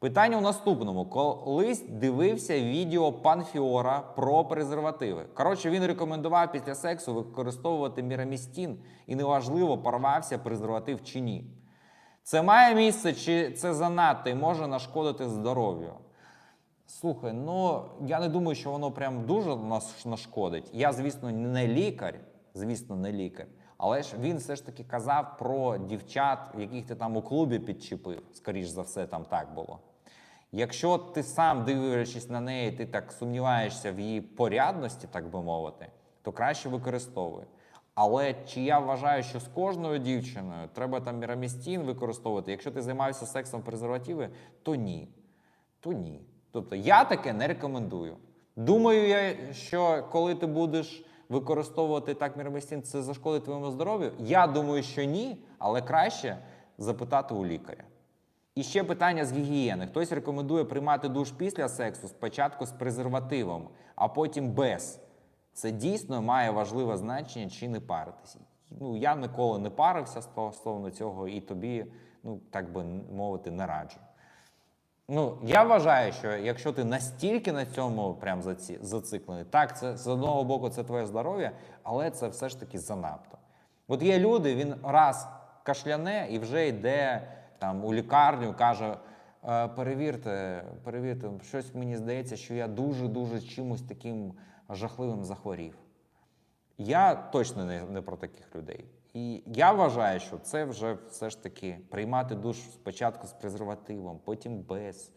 Питання у наступному. Колись дивився відео Панфіора про презервативи. Коротше, він рекомендував після сексу використовувати мірамістін і неважливо, порвався презерватив чи ні. Це має місце, чи це занадто і може нашкодити здоров'ю? Слухай, ну я не думаю, що воно прям дуже нас нашкодить. Я, звісно, не лікар, звісно, не лікар. Але ж він все ж таки казав про дівчат, яких ти там у клубі підчепив. Скоріш за все, там так було. Якщо ти сам дивлячись на неї, ти так сумніваєшся в її порядності, так би мовити, то краще використовуй. Але чи я вважаю, що з кожною дівчиною треба там мірамістін використовувати? Якщо ти займаєшся сексом презервативи, то ні. То ні. Тобто я таке не рекомендую. Думаю, я, що коли ти будеш використовувати так мірамістін, це зашкодить твоєму здоров'ю. Я думаю, що ні, але краще запитати у лікаря. І ще питання з гігієни. Хтось рекомендує приймати душ після сексу спочатку з презервативом, а потім без. Це дійсно має важливе значення чи не паритися. Ну, я ніколи не парився стосовно цього, і тобі, ну так би мовити, не раджу. Ну, я вважаю, що якщо ти настільки на цьому прям заці- зациклений, так, це з одного боку це твоє здоров'я, але це все ж таки занадто. От є люди, він раз кашляне і вже йде там у лікарню, каже: «Е, перевірте, перевірте, щось мені здається, що я дуже-дуже чимось таким жахливим захворів. Я точно не, не про таких людей. І я вважаю, що це вже все ж таки приймати душ спочатку з презервативом, потім без.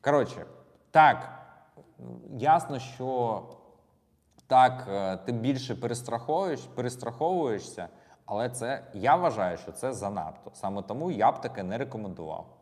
Коротше, так, ясно, що так, е, ти більше перестраховуєш, перестраховуєшся, але це я вважаю, що це занадто. Саме тому я б таке не рекомендував.